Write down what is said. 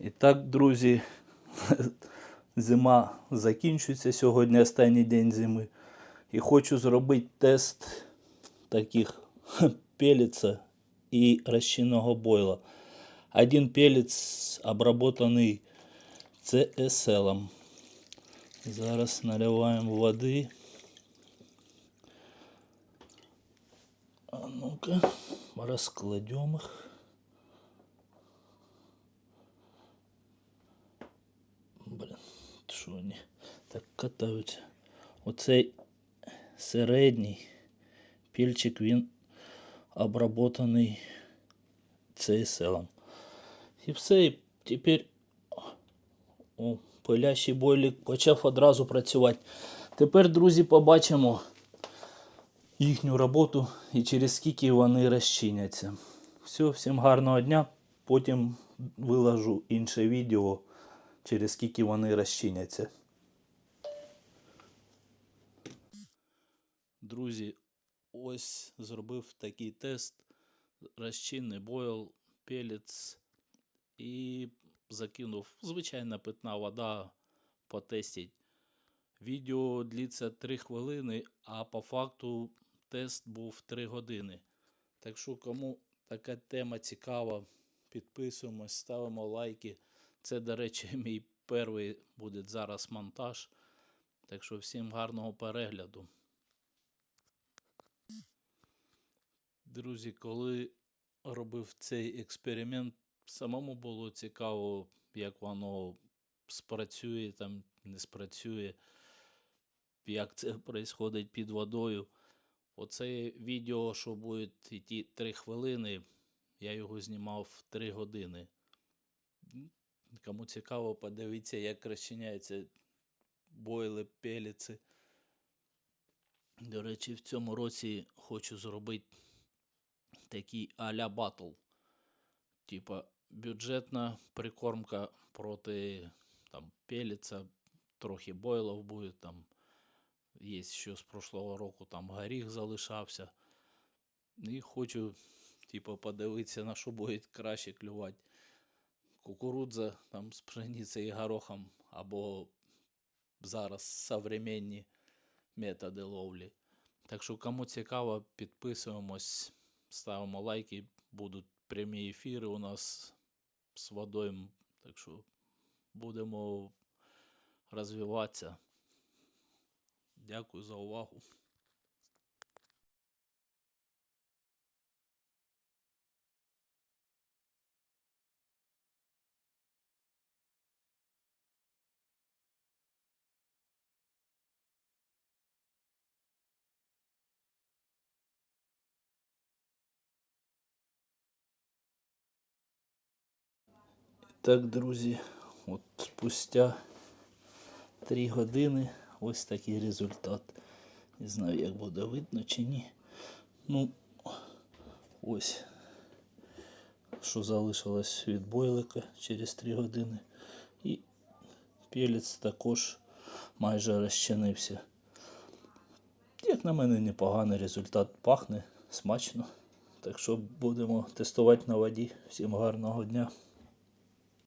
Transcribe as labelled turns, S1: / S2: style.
S1: І так, друзі, зима закінчується сьогодні, останній день зими. І хочу зробити тест таких пелеца і розчинного бойла. Один пелець обработаний CSL. Зараз наливаємо води. А ну-ка, розкладемо їх. Що так катаються. Оцей середній пільчик він обработаний CSL. І все, і тепер о, пилящий бойлік почав одразу працювати. Тепер, друзі, побачимо їхню роботу і через скільки вони розчиняться. Все, всім гарного дня. Потім виложу інше відео, через скільки вони розчиняться. Друзі, ось зробив такий тест. Розчинний бойл, пелець і закинув звичайна питна вода потестить. Відео длиться 3 хвилини, а по факту тест був 3 години. Так що, кому така тема цікава, підписуємось, ставимо лайки. Це, до речі, мій перший буде зараз монтаж. Так що всім гарного перегляду. Друзі, коли робив цей експеримент, самому було цікаво, як воно спрацює, там не спрацює, як це відбувається під водою. Оце відео, що буде йти 3 хвилини, я його знімав 3 години. Кому цікаво, подивіться, як розчиняються бойли, пеліці. До речі, в цьому році хочу зробити такий а-ля батл. Типа бюджетна прикормка проти там пеліця, трохи бойлов буде там. Є що з прошлого року там горіх залишався. І хочу, типа, подивитися, на що буде краще клювати. Кукурудза там з пшеницею і горохом, або зараз современні методи ловлі. Так що, кому цікаво, підписуємось, ставимо лайки. Будуть прямі ефіри у нас з водою. Так що будемо розвиватися. Дякую за увагу. Так, друзі, от спустя 3 години ось такий результат. Не знаю, як буде видно чи ні. Ну, ось, що залишилось від бойлика через 3 години. І пелець також майже розчинився. Як на мене, непоганий результат пахне смачно. Так що будемо тестувати на воді. Всім гарного дня.